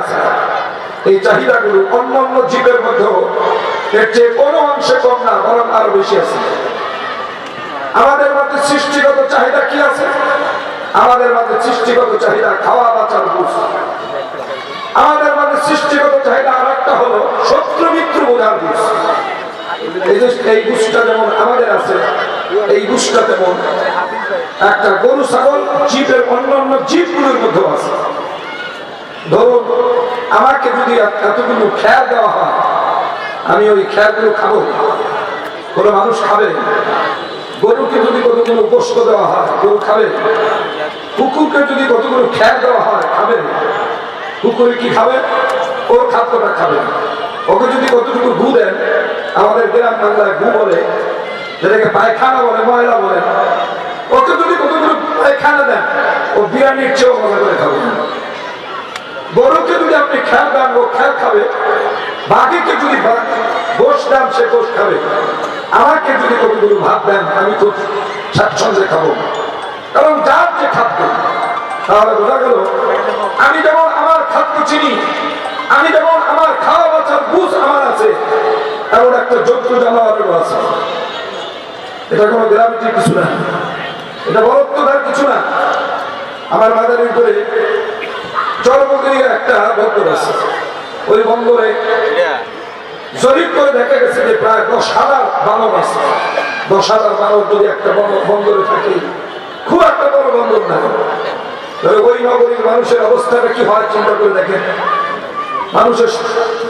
আছে। এই চাহিদাগুলো অন্যান্য জীবের মধ্যেও এর চেয়ে কোনো অংশে কম না, বরং আরও বেশি আছে। আমাদের মধ্যে সৃষ্টিগত চাহিদা কি আছে? আমাদের মধ্যে সৃষ্টিগত চাহিদা খাওয়া, বাঁচার বুঝ। আমাদের মধ্যে সৃষ্টিগত চাহিদা আর একটা হলো শত্রু মিত্র বোঝার বুঝ। এই যে এই বুঝটা যেমন আমাদের আছে, এই বুঝটা তেমন একটা গরু, ছাগল, জীবের অন্যান্য জীবগুলোর মধ্যেও আছে। ধরুন, আমাকে যদি এত- এতগুলো খ্যার দেওয়া হয়, আমি ওই খ্যারগুলো খাব। কোনো মানুষ খাবে? গরুকে যদি কতগুলো গোস্ত দেওয়া হয়, গরু খাবে? কুকুরকে যদি কতগুলো খ্যার দেওয়া হয়, খাবে? কুকুর কি খাবে? ওর খাদ্যটা খাবে। ওকে যদি কতটুকু গু দেন, আমাদের গ্রাম বাংলায় গু বলে, যেটাকে পায়খানা বলে, ময়লা বলে, ওকে যদি কতগুলো পায়খানা দেন, ও বিরিয়ানির চেয়েও মজা করে খাবে। গরুকে যদি আপনি খেয়াল দেন ও খেয়াল খাবে, বাঘিকে যদি গোশ দেন সে গোশ খাবে, আমাকে যদি কতগুলো ভাত দেন, আমি খুব স্বাচ্ছন্দ্যে খাব। কারণ যার যে খাদ্য, তাহলে বোঝা গেল, আমি যেমন আমার খাদ্য চিনি, আমি যেমন আমার খাওয়া বাঁচার বুঝ আমার আছে এমন একটা যোগ্য জানোয়ারেরও আছে। এটা কোনো গ্রাভিটির কিছু না। এটা বরত্বদার কিছু না। আমার মাদারির করে একটা বন্দর আছে। ওই বন্দরে দেখা গেছে যে প্রায় আছে। বন্দরে থাকে, খুব একটা বড় বন্দর না। ওই মানুষের অবস্থাটা কি হয় চিন্তা করে দেখেন। মানুষের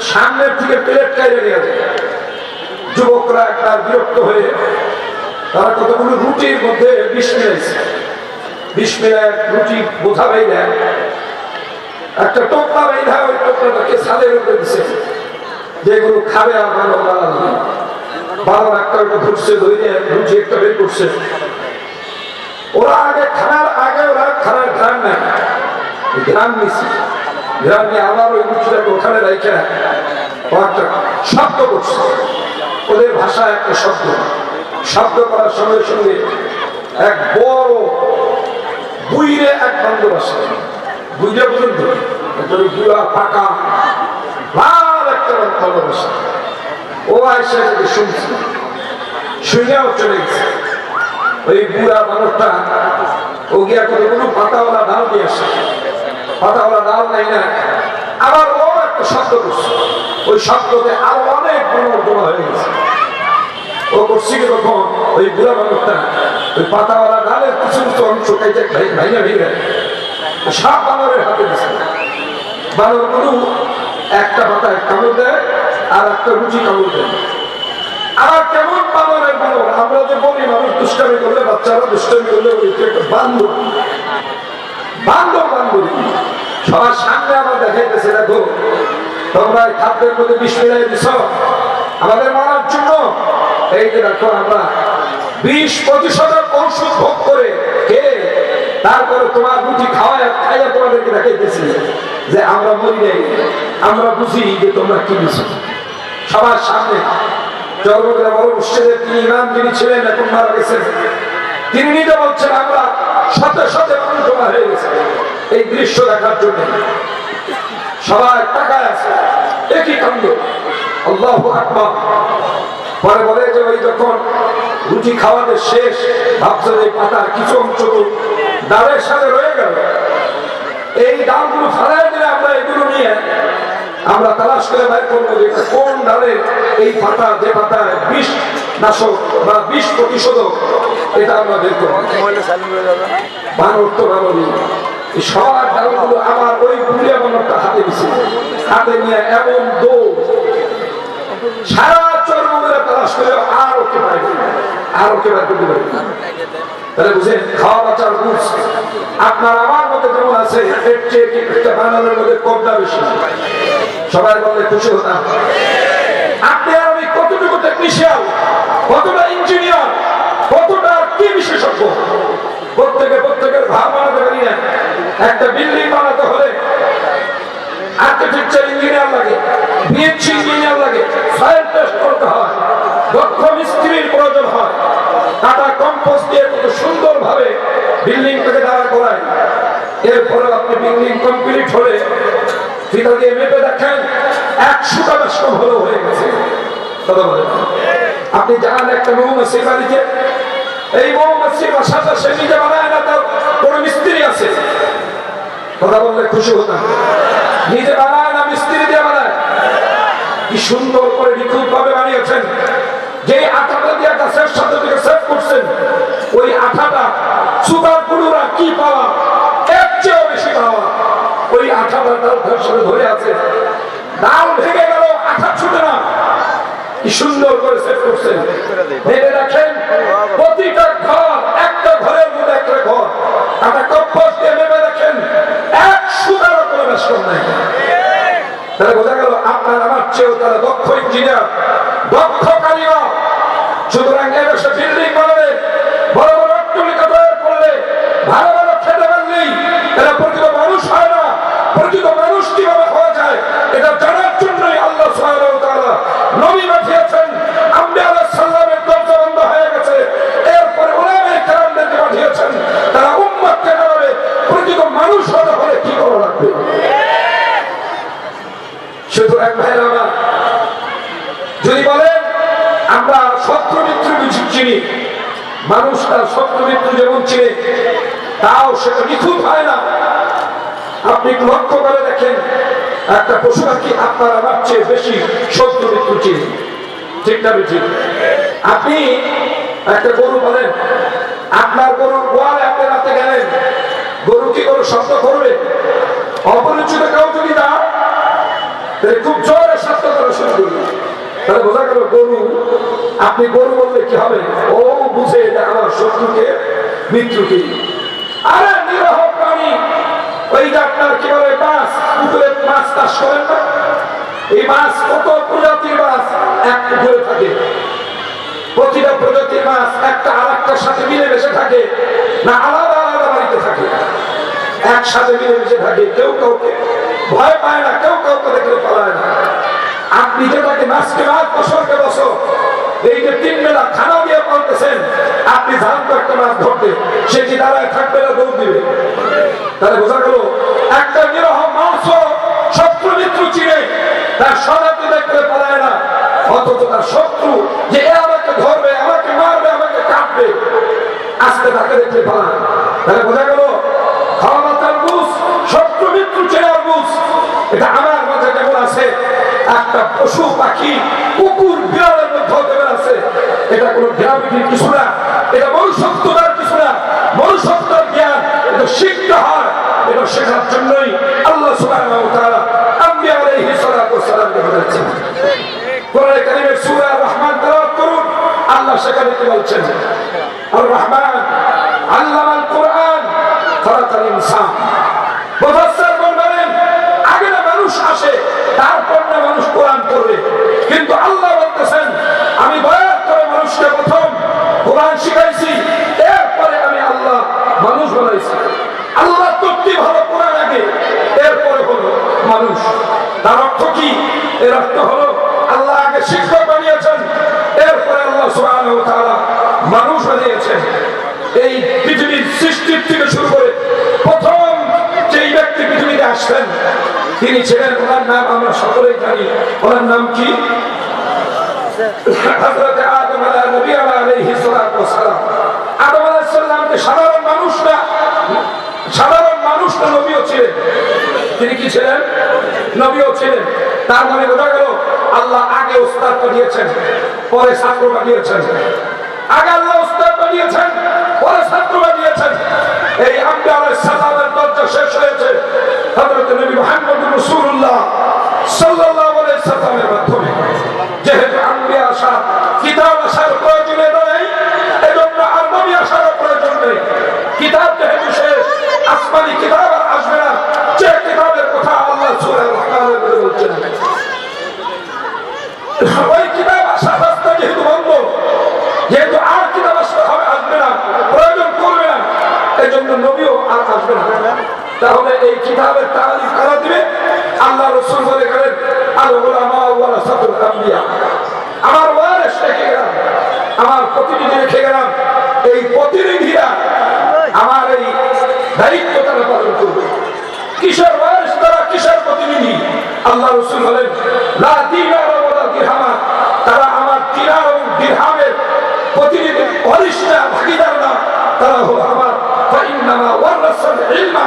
সামনের থেকে প্লেট নিয়ে যায়। যুবকরা একটা বিরক্ত হয়ে তারা কতগুলো রুটির মধ্যে বিষ মিলাইছে বিষ মিলায় রুটি বোঝা বাইরে একটা টোপলা বাইধা ওই টোপলাটাকে ছাদের উপরে দিছে। যেগুলো খাবে আর ভালো মারা যাবে বারো একটা ধরছে ধরে রুচি একটা বের করছে। ওরা আগে খানার, আগে ওরা খানার গ্রাম নেয়। গ্রাম নিচ্ছে গ্রাম নিয়ে আবার ওই রুচিটাকে ওখানে রেখে একটা শব্দ করছে। ওদের ভাষায় একটা শব্দ। শব্দ করার সঙ্গে সঙ্গে এক বড় বুইরে এক বান্ধব আসে। বুইরে পর্যন্ত একটা বুড়া পাকা লাল একটা ভালোবাসা ও আয়সা থেকে শুনছে, শুনেও চলে গেছে। ওই বুড়া মানুষটা, ও গিয়া কতগুলো পাতাওয়ালা ডাল দিয়ে আসে। পাতাওয়ালা ডাল নাই না। আবার ও একটা শব্দ করছে। ওই শব্দতে আরও অনেক পরিবর্তন হয়ে গেছে। ও করছি তখন, ওই বুড়া মানুষটা, ওই পাতাওয়ালা ডালের কিছু কিছু অংশ খাইতে খাই ভাইনা ভেঙে সব বানরের হাতে দিছে। বানরগুলো একটা পাতায় কামড় দেয়, আর একটা রুচি কামড় দেয়। আর কেমন বানরের বানর? আমরা যে বলি, মানুষ দুষ্টামি করলে বাচ্চারা দুষ্টামি করলে ওই একটা বান্ধব বান্ধব বান্ধবী সবার সামনে আমার দেখাইতেছে, দেখো, তোমরা এই খাদ্যের মধ্যে বিষ মিলাই দিছ। আমাদের মারার জন্য এই যে দেখো আমরা বিশ প্রতিশতের ঔষধ ভোগ করে কে তারপরে তোমার রুটি খাওয়ায়, খাইয়া তোমাদেরকে দেখাইতেছি যে আমরা মরি নাই। আমরা বুঝি যে তোমরা কি দিছো সবার সামনে তিনি আমরা হয়ে গেছে। এই দৃশ্য দেখার জন্য সবাই আছে। একই পরে বলে যে, ওই যখন রুটি খাওয়াতে শেষ ভাবছে যে পাতার কিছু অংশ তো ডালের সাথে রয়ে গেল। এই ডালগুলো ফেলাই দিলে আমরা এগুলো নিয়ে আমরা তালাশ করে বাইর করব যে কোন ডালের এই পাতা, যে পাতায় বিষ নাশক বা বিষ প্রতিশোধক, এটা আমরা বের করব। বানর তো বানরই এই সবার ডালগুলো আমার ওই বুড়িয়া বানরটা হাতে দিছে। হাতে নিয়ে এমন দৌড়। সারা চর্মগুলো তালাশ করে আর আর ওকে বের খাওয়া বাচ্চার বুঝ আপনার আমার মধ্যে যেমন আছে, এর চেয়ে বানানোর মধ্যে কমটা বেশি? খুশি হতাম। আপনি আর আমি কতটুকু কতটা ইঞ্জিনিয়ার কতটা কি বিশেষজ্ঞ? প্রত্যেকে প্রত্যেকের ভাব বানাতে পারি একটা বিল্ডিং বানাতে হলে আর্কিটেকচার ইঞ্জিনিয়ার লাগে ইঞ্জিনিয়ার লাগে সয়েল টেস্ট করতে দক্ষ মিস্ত্রির প্রয়োজন হয়। টাটা কম্পোজ দিয়ে কত সুন্দরভাবে বিল্ডিংটাকে দাঁড়া করায়। এরপরে আপনি বিল্ডিং কমপ্লিট হলে ফিতা দিয়ে মেপে দেখেন, একশোটা বেশ ভালো হয়ে গেছে। আপনি জানেন একটা মৌমাছি বাড়িতে, এই মৌমাছি বাসাটা সে নিজে বানায় না, তার কোনো মিস্ত্রি আছে। কথা বললে খুশি হতাম। নিজে বানায় না, মিস্ত্রি দিয়ে বানায়। কি সুন্দর করে নিখুঁত ভাবে বানিয়েছেন। যে আঠাটা দিয়ে গাছের সাথে থেকে সেট করছেন, ওই আঠাটা সুপার কি পাওয়া? এর চেয়েও বেশি পাওয়া। ওই আঠাটা ডাল ধরে আছে। ডাল ভেঙে গেল, আঠা ছুটে না। কি সুন্দর করে করছেন। ভেবে প্রতিটা ঘর, একটা ঘরের মধ্যে একটা ঘর। একটা কম্পোজ দিয়ে ভেবে এক সুতারও কোনো ব্যস্ত নাই। তাহলে বোঝা গেল, আপনার আমার চেয়েও তারা দক্ষ ইঞ্জিনিয়ার। দক্ষ কারিগর সুতরাং এদেশে বিল্ডিং বানালে বড় বড় অট্টলিকা তৈরি করলে ভালো ভালো খেতে পারলেই এরা প্রকৃত মানুষ হয় না, প্রকৃত মানুষ কীভাবে হওয়া যায়, এটা জানার জন্যই আল্লাহ ওয়া নবী পাঠিয়েছেন। আম্বিয়া আলাইহিস সালামের দরজা বন্ধ হয়ে গেছে। এরপরে ওলামায়ে কেরামদেরকে পাঠিয়েছেন। তারা উম্মতকে জানাবে, প্রকৃত মানুষ হতে হলে কি করা লাগবে? সুতরাং ভাইরা আমার, যদি বলেন, আমরা শত্রু মিত্র চিনি। মানুষ তার শত্রু মিত্র যেমন চিনে, তাও সেটা নিখুঁত হয় না। আপনি লক্ষ্য করে দেখেন, একটা পশু পাখি আপনার আমার চেয়ে বেশি শত্রু মিত্র চিনি। ঠিক না আপনি একটা গরু বলেন, আপনার গরুর গোয়ালে আপনি রাতে গেলেন, গরু কি গরু শব্দ করবে? অপরিচিত কেউ যদি না তাহলে খুব জোরে শব্দ করা শুরু করবে তাহলে বোঝা গেল গরু, আপনি গরু বললে কি হবে? ও বুঝে যে আমার শত্রুকে, মৃত্যুকে। আরে নিরহ প্রাণী কি মাছ, পুকুরে মাছ চাষ করেন না? এই মাছ কত প্রজাতির মাছ? এক পুকুরে থাকে। প্রতিটা প্রজাতির মাছ একটা আর একটার সাথে মিলেমিশে থাকে। না আলাদা আলাদা বাড়িতে থাকে। একসাথে মিলেমিশে থাকে, কেউ কাউকে ভয় পায় না, কেউ কাউকে দেখলে পালায় না। আপনি যে তাকে মাসকে মাস বছরকে বছর এই যে তিন বেলা খানা দিয়ে আপনি জানতো একটা মাছ ধরতে, সে কি দাঁড়ায় থাকবে না দিবে? তাহলে বোঝা গেল, একটা নিরহ মাংস শত্রু মিত্র চিনে, তার সদাতে দেখলে পালায় না, অথচ তার শত্রু যে আমাকে ধরবে, আমাকে মারবে, আমাকে কাটবে আজকে তাকে দেখলে পালায় তাহলে একটা পশু পাখি, কুকুর, বিড়ালের মধ্যে যেমন আছে এটা কোনো গ্রাভিটির কিছু না, এটা মনুষ্যত্বতার কিছু না। মনুষ্যত্বর জ্ঞান, এটা শিখতে হয়, এটা শেখার জন্যই আল্লাহ তাআলা আম্বিয়া আলাইহিস সালাতু সালামকে পাঠাচ্ছেন কোরআনে কারীমের রহমান তেলাওয়াত করুন, আল্লাহ সেখানে কি বলছেন? আর রহমান আল্লামাল কোরআন, খলাকাল ইনসান মুফাসসির বলেন আগে না মানুষ আসে তারপর না মানুষ কোরআন পড়বে কিন্তু আল্লাহ বলতেছেন আমি বয়াত করে মানুষকে প্রথম কোরআন শিখাইছি এরপরে আমি আল্লাহ মানুষ বানাইছি আল্লাহ তত্ত্ব ভালো কোরআন আগে এরপরে হলো মানুষ তার অর্থ কি? এর অর্থ হলো, আল্লাহ আগে শিক্ষক বানিয়েছেন, এরপরে আল্লাহ সুবহানাহু ওয়া তাআলা মানুষ বানিয়েছেন। এই পৃথিবীর সৃষ্টির থেকে শুরু করে প্রথম যেই ব্যক্তি পৃথিবীতে আসবেন, তিনি ছিলেন ওনার নাম আমরা সকলেই জানি। ওনার নাম কি? সাধারণ মানুষ না সাধারণ মানুষ না নবীও ছিলেন। তিনি কি ছিলেন? নবীও ছিলেন। তার মানে বোঝা গেল, আল্লাহ আগে উস্তাদ পাঠিয়েছেন পরে ছাত্র পাঠিয়েছেন আগে আল্লাহ উস্তাদ বানিয়েছেন পরে ছাত্র বানিয়েছেন এই আম্বিয়া আলাইহিস সালামের দরজা শেষ হয়েছে। হযরত নবী মুহাম্মদ রাসূলুল্লাহ সাল্লাল্লাহু আলাইহি সাল্লামের মাধ্যমে যেহেতু আম্বিয়া আসা কিতাব আসার প্রয়োজনে নেই এজন্য আর নবী আসার প্রয়োজন নেই কিতাব যেহেতু শেষ আসমানি কিতাব আর আসবে না যে কিতাবের কথা আল্লাহ সূরা রহমানের মধ্যে বলছেন ওই কিতাব আসার রাস্তা যেহেতু বন্ধ যেহেতু আর কিতাব আসতে হবে আসবে না প্রয়োজন করবে না এই জন্য নবীও আর আসবে না তাহলে এই কিতাবের তারিফ কারা দিবে? আল্লাহ রসুল বলে গেলেন আমার ওয়ারিস রেখে গেলাম, আমার প্রতিনিধি রেখে গেলাম। এই প্রতিনিধিরা আমার এই দায়িত্ব পালন করবে। কিসের ওয়ারিস তারা কিসের প্রতিনিধি? আল্লাহ রসুল বলেন, লা দিনার ওয়ালা তারা আমার দিনার এবং প্রতিনিধি অরিষ্টা ভাগিদার না, তারা হলো আমার ফাইন্নামা ওয়ারাসাল ইলমা।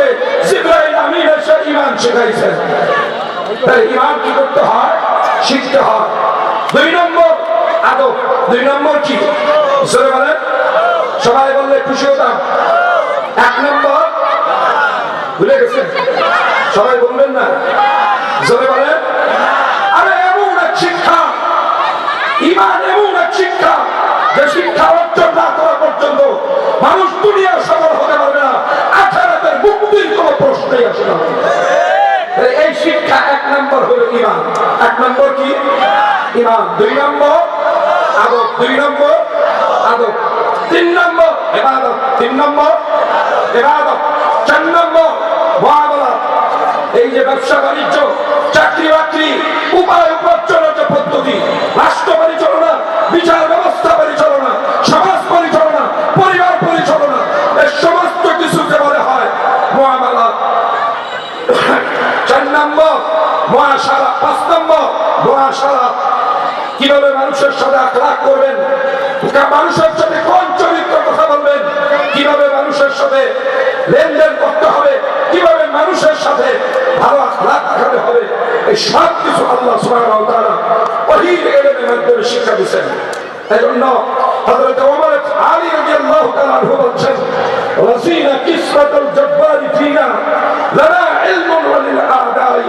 রসুলকে জিব্রাইল আমিন এসে ঈমান শেখাইছেন তাই ঈমান কি করতে হয়? শিখতে হয়। দুই নম্বর আদব। দুই নম্বর কি? জোরে বলেন। সবাই বললে খুশি হতাম। এক নম্বর, ভুলে গেছেন? সবাই বলবেন না। জোরে বলেন। আরে এমন এক শিক্ষা। ইমান এমন এক শিক্ষা যে শিক্ষা অর্জন না করা পর্যন্ত মানুষ দুনিয়ার সফল হতে পারবে মুক্তির কোনো প্রশ্নই আসে না। এই শিক্ষা এক নম্বর হলো ইমান। এক নম্বর কি? ইমান। দুই নম্বর আদব। দুই নম্বর আদব। তিন নম্বর এবাদত। তিন নম্বর এবাদত। চার নম্বর মহাবলা এই যে ব্যবসা বাণিজ্য চাকরি বাকরি উপায় উপার্জনের যে পদ্ধতি রাষ্ট্র পরিচালনা বিচার ব্যবস্থা পরিচালনা সমাজ পরিচালনা পরিবার পরিচালনা এই সমস্ত কিছুকে বলে হয় মহামালা চার নম্বর মহাসারা পাঁচ নম্বর মহাসারা কীভাবে মানুষের সাথে আখলাখ করবেন মানুষের সাথে কোন চরিত্র কথা বলবেন, কীভাবে মানুষের সাথে লেনদেন করতে হবে, কীভাবে মানুষের সাথে ভালো আখলাখ দেখাতে হবে, এই সব কিছু আল্লাহ সুবহানাহু মাধ্যমে শিক্ষা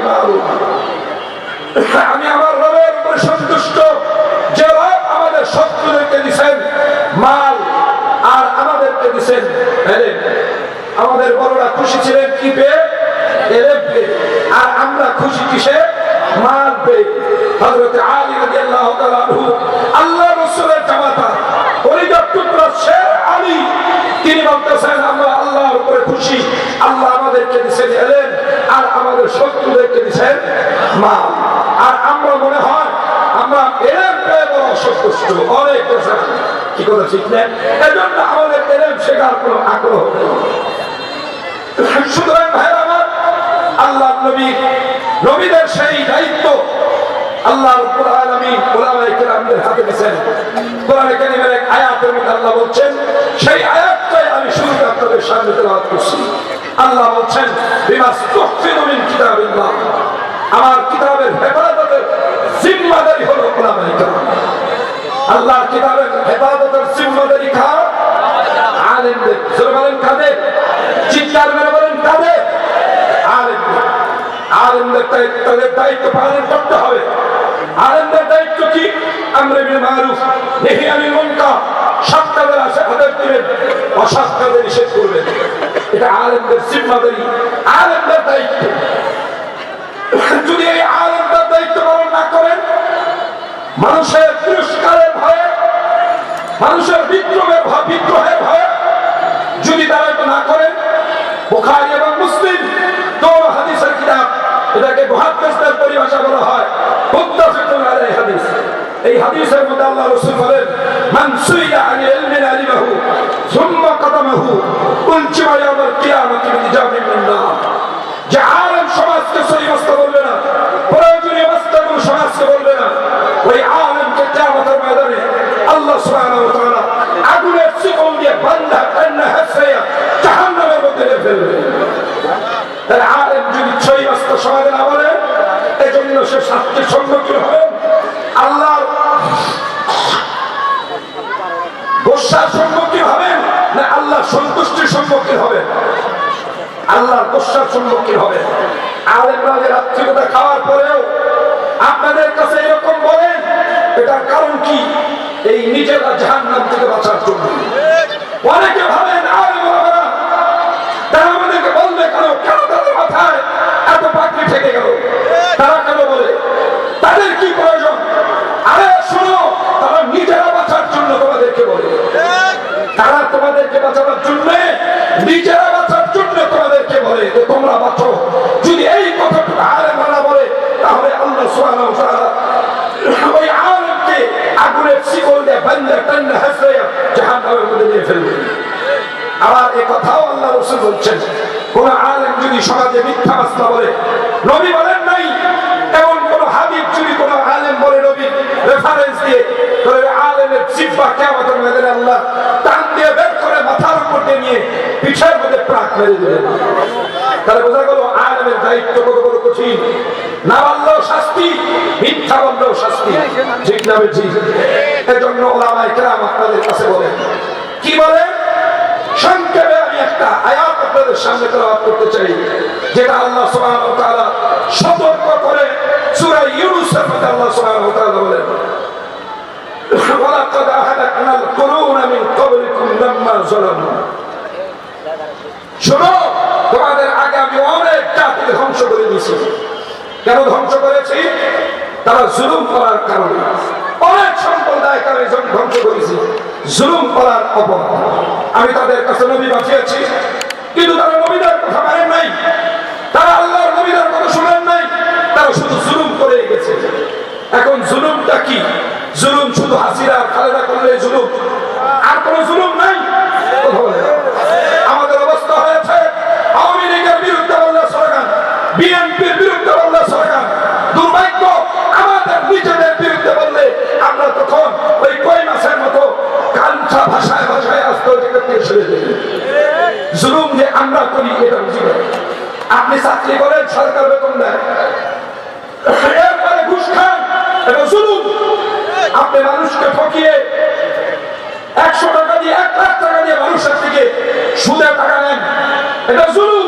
মারুফ। আমি আমার রবের উপরে সন্তুষ্ট। যে রব আমাদের শত্রুদেরকে দিছেন মাল আর আমাদেরকে এলেম আমাদের বড়রা খুশি ছিলেন কি পেয়ে? আর আমরা খুশি কিসে? মাল পেয়ে। হযরত আলী তাআলা আনহু আল্লাহ রাসূলের জামাতা পরিবার টুকরা শের আলী, তিনি বলতেছেন আমরা আল্লাহর উপরে খুশি আল্লাহ আমাদেরকে দিছেন এলেম আর আমাদের শত্রুদেরকে দিছেন মাল আর আমরা মনে হয় আমরা এলেম পেয়ে বড় অসন্তুষ্ট অনেক কথা কি করে ঠিক না এজন্য আমাদের এলেম শেখার কোনো আগ্রহ সুতরাং ভাইয়ের আমার, আল্লাহ নবী, নবীদের সেই দায়িত্ব আমি শুরুতে আল্লাহ বলছেন, বিমা তুহফিনু মিন কিতাবিল্লাহ। আমার কিতাবের হেফাজতের জিম্মাদারি হলো উলামায়ে কেরাম। আল্লাহর কিতাবের হেফাজতের জিম্মাদারি খা আলেমদের বলেন চিৎকার বলেন আলেমদের আলেমদের দায়িত্ব পালন করতে হবে। আলেমদের দায়িত্ব কি? আমরা বিল মারুফ, নেহি আনিল মুনকার। সৎ কাজের আদেশ দিবেন অসৎ নিষেধ করবেন এটা আলেমদের জিম্মাদারি আলেমদের দায়িত্ব। যদি এই আলেমদের দায়িত্ব পালন না করেন মানুষের পুরস্কারের ভয়ে, মানুষের বিদ্রোহের বিদ্রোহের ভয়ে যদি তারা এটা না করেন, বুখারী এবং মুসলিম দোনো হাদিসের কিতাব এটাকে মুহাদ্দিসদের পরিভাষা বলা হয় আলাইহি হাদিস। এই হাদিসের মধ্যে আল্লাহ রাসূল বলেন, মান সুইলা আনি ইলমিন আলিমাহু, সুম্মা কাতামাহু উলচিমা ইয়াউমাল কিয়ামাতি বিজামিন মিন নার। যে আলেম সমাজকে সহি বলবে না প্রয়োজনীয় মাস্তাগুলো সমাজকে বলবে না ওই আলেমকে কিয়ামতের ময়দানে আল্লাহ সুবহানাহু ওয়া তাআলা আগুনের শিকল দিয়ে বান্ধা কান্না হাসরাইয়া জাহান্নামের মধ্যে ফেলবে তাহলে আলেম যদি ছয় মাস্তা সমাজে না বলে এজন্য সে শাস্তির সম্মুখীন হবেন আল্লাহর গোসার সম্মুখীন হবেন না আল্লাহ সন্তুষ্টির সম্মুখীন হবেন আল্লাহর গোসার সম্মুখীন হবেন আলেমরা যে রাত্রিকতা খাওয়ার পরেও আপনাদের কাছে এরকম বলেন, এটার কারণ কি? এই নিজেরা জাহান থেকে বাঁচার জন্য ভাবেন আলেম ওলামারা, তারা আমাদেরকে বলবে কেন কেন তাদের মাথায় এত পাখি থেকে গেল তারা কেন বলে তাদের কি প্রয়োজন আরে শোনো তারা নিজেরা বাঁচার জন্য তোমাদেরকে বলে তারা তোমাদেরকে বাঁচানোর জন্য নিজেরা বাঁচার জন্য তোমাদেরকে বলে যে তোমরা বাঁচো। যদি এই কথাটুকু আরে মানা বলে, তাহলে আল্লাহ তাআলা ওই আলেমকে আগুনের শিকল দিয়ে বান্ধা টান্না হাসরে জাহান্নামের মধ্যে নিয়ে ফেলবে আবার এ কথাও আল্লাহ রসুল বলছেন, কোন আলেম যদি সমাজে মিথ্যা মাসলা বলে, নবী বলেন নাই, এমন কোন হাবিব যদি কোন আলেম বলে নবী রেফারেন্স দিয়ে আলেমের জিব্বা কেমন আল্লাহ টান দিয়ে বের দিয়ে নিয়ে পিঠের মধ্যে প্রাক মেরে দিলেন। তাহলে বোঝা গেল আলেমের দায়িত্ব কত বড় কঠিন। না বললেও শাস্তি, মিথ্যা বললেও শাস্তি। ঠিক না বেঠি? এজন্য ওলামাই কেরাম আপনাদের কাছে বলেন, কি বলেন? সংক্ষেপে আমি একটা আয়াত আপনাদের সামনে তেলাওয়াত করতে চাই, যেটা আল্লাহ সুবহানাহু ওয়া সতর্ক করে সূরা ইউনূসের মধ্যে আল্লাহ সুবহানাহু ওয়া বলেন, ওয়ালাকাদ আহলাকনা আল-কুরুনা মিন ক্বাবলিকুম লাম্মা যালামু। আমি তাদের কাছে নবী পাঠিয়েছি, কিন্তু তারা নবীদের কথা মানেন নাই। তারা আল্লাহর নবীদের কথা শুনেন নাই। তারা শুধু জুলুম করে গেছে। এখন জুলুমটা কি? জুলুম শুধু হাসিরা খালেদা করলে জুলুম। আর কোন জুলুম বিএনপির বিরুদ্ধে বললে সরকার। দুর্ভাগ্য, আমাদের নিজেদের বিরুদ্ধে বললে আমরা তখন ওই কই মাসের মতো কাঞ্চা ভাষায় ভাষায় আসতে থেকে ছেড়ে দেবে জুলুম যে আমরা করি, এটা বুঝি না। আপনি চাকরি করেন, সরকার বেতন দেয়। এরপরে ঘুষ খান, এটা জুলুম। আপনি মানুষকে ঠকিয়ে একশো টাকা দিয়ে, এক লাখ টাকা দিয়ে মানুষের থেকে সুদে টাকা নেন, এটা জুলুম।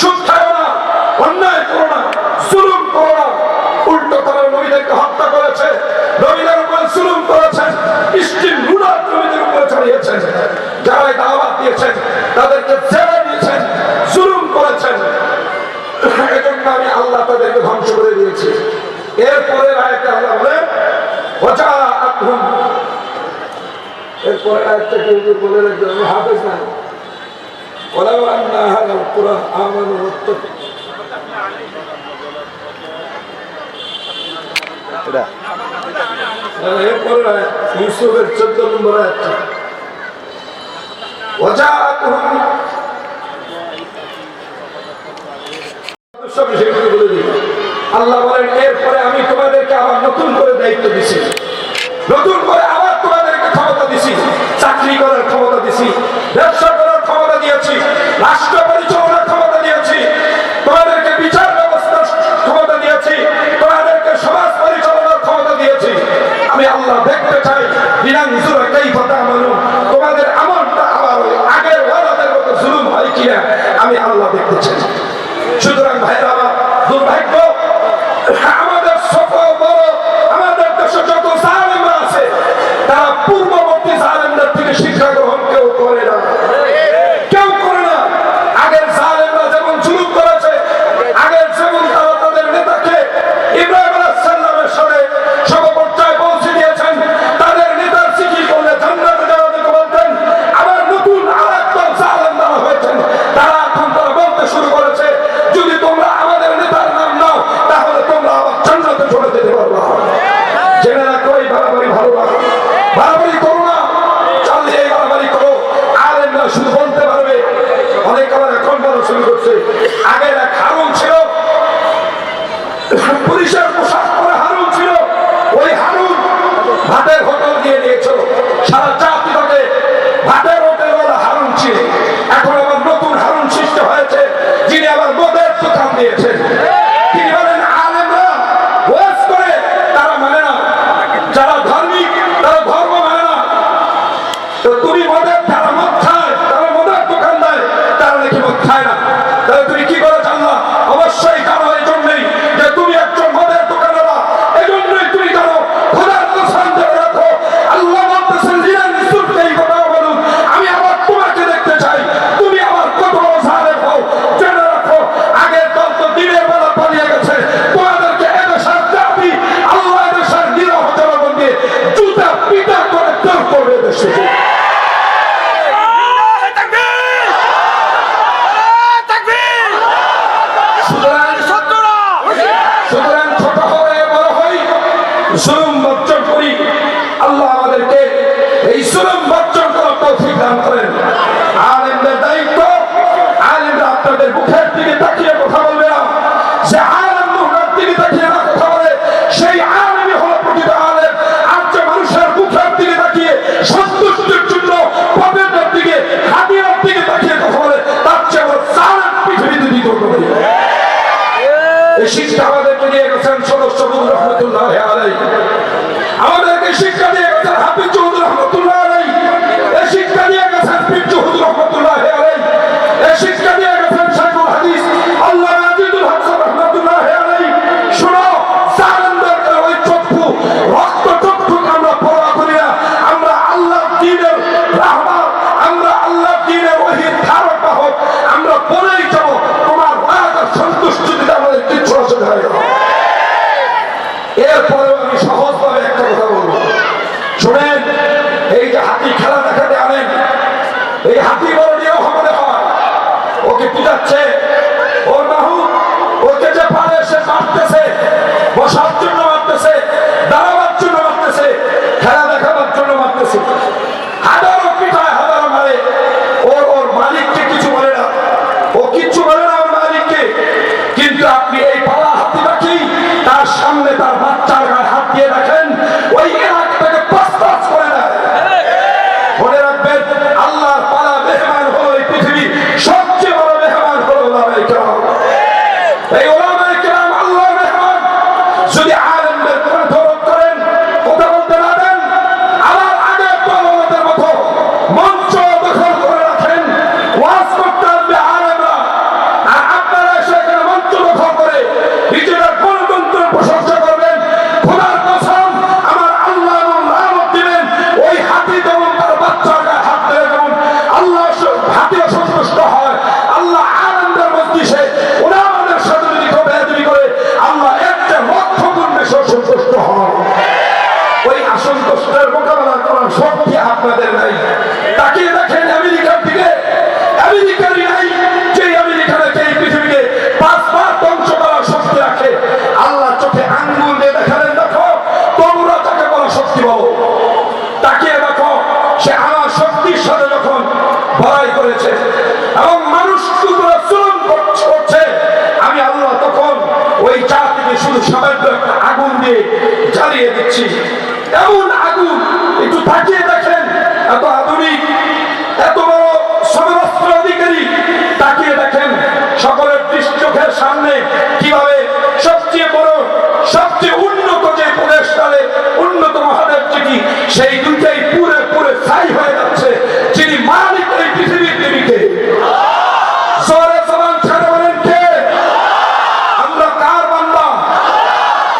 সুদ খায় না, অন্যায় করো না, জুলুম করো না। উল্টো তারা নবীদেরকে হত্যা করেছে, নবীদের উপরে জুলুম করেছেন স্টিল রুলার নবীদের উপরে চালিয়েছেন যারা দাওয়াত দিয়েছেন, তাদেরকে জেলে দিয়েছেন, জুলুম করেছেন। এজন্য আমি আল্লাহ তাদেরকে ধ্বংস করে দিয়েছি। এরপরে আয়তে আল্লাহ বলেন ওজা এরপরে কেউ কেউ বলে রাখবে আমি হাফেজ না ولو أن أهل القرى آمنوا واتقوا এটা এরপরে আয়াত, ইউসুফের চোদ্দ নম্বর আয়াতটা وجاءتهم সব বিষয়গুলো বলে দিই। আল্লাহ বলেন এরপরে আমি তোমাদেরকে আবার নতুন করে দায়িত্ব দিছি নতুন করে রাষ্ট্র পরিচালনার ক্ষমতা দিয়েছি, তোমাদেরকে বিচার ব্যবস্থার ক্ষমতা দিয়েছি, তোমাদেরকে সমাজ পরিচালনার ক্ষমতা দিয়েছি। আমি আল্লাহ দেখতে চাই তোমাদের আমলটা আবার আগের ওয়াদাদের মতো জুলুম হয় কিনা, আমি আল্লাহ দেখতে চাই।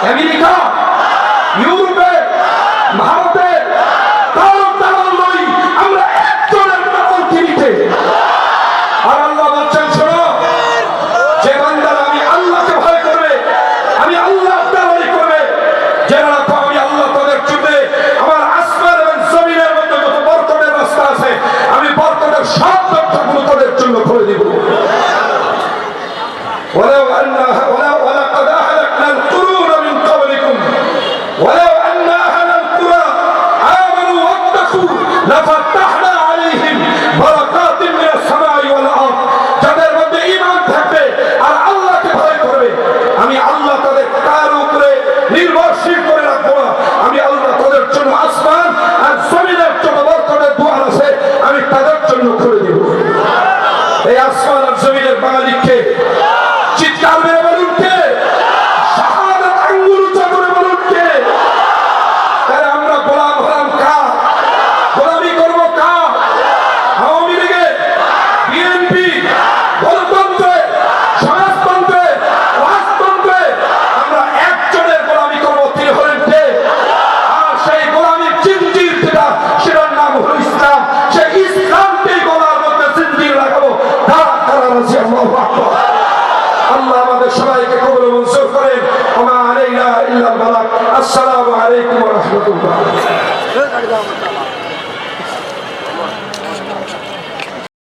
아메리카, 유럽 এই আসমান আর জমিনের বাঙালিকে